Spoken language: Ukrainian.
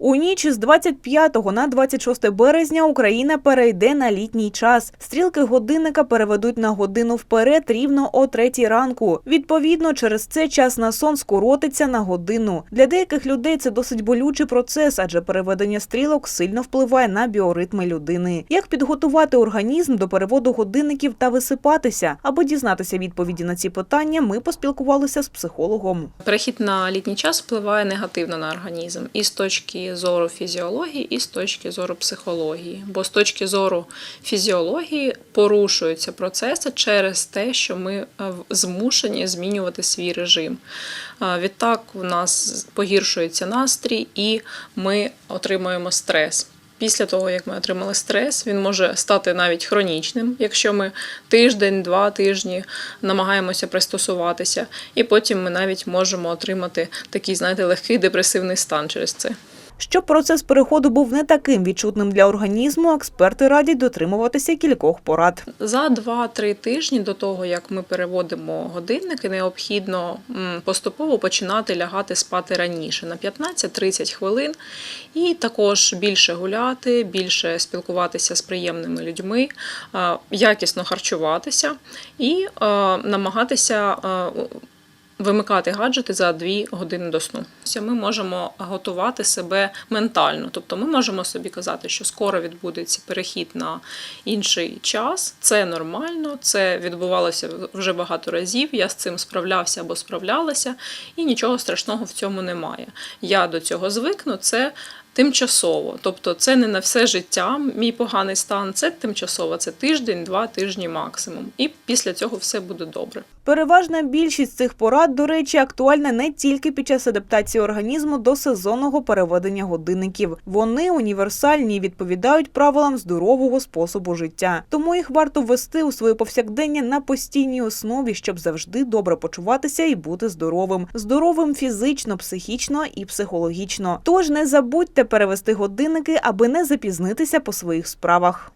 У ніч з 25 на 26 березня Україна перейде на літній час. Стрілки годинника переведуть на годину вперед рівно о 3 ранку. Відповідно, через це час на сон скоротиться на годину. Для деяких людей це досить болючий процес, адже переведення стрілок сильно впливає на біоритми людини. Як підготувати організм до переводу годинників та висипатися? Аби дізнатися відповіді на ці питання, ми поспілкувалися з психологом. Перехід на літній час впливає негативно на організм і з точки зору фізіології, і з точки зору психології. Бо з точки зору фізіології порушуються процеси через те, що ми е, змушені змінювати свій режим. Е, Відтак у нас погіршується настрій і ми отримуємо стрес. Після того, як ми отримали стрес, він може стати навіть хронічним, якщо ми тиждень, два тижні намагаємося пристосуватися, і потім ми навіть можемо отримати такий, знаєте, легкий депресивний стан через це. Щоб процес переходу був не таким відчутним для організму, експерти радять дотримуватися кількох порад. За 2-3 тижні до того, як ми переводимо годинники, необхідно поступово починати лягати спати раніше на 15-30 хвилин, і також більше гуляти, більше спілкуватися з приємними людьми, якісно харчуватися і намагатися. Вимикати гаджети за 2 години до сну. Ми можемо готувати себе ментально, тобто ми можемо собі казати, що скоро відбудеться перехід на інший час. Це нормально, це відбувалося вже багато разів. Я з цим справлявся або справлялася, і нічого страшного в цьому немає. Я до цього звикну. Це тимчасово, тобто це не на все життя. Мій поганий стан, це тимчасово, це тиждень, два тижні максимум. І після цього все буде добре. Переважна більшість цих порад, до речі, актуальна не тільки під час адаптації організму до сезонного переведення годинників. Вони універсальні і відповідають правилам здорового способу життя. Тому їх варто ввести у своє повсякдення на постійній основі, щоб завжди добре почуватися і бути здоровим. Здоровим фізично, психічно і психологічно. Тож не забудьте перевести годинники, аби не запізнитися по своїх справах.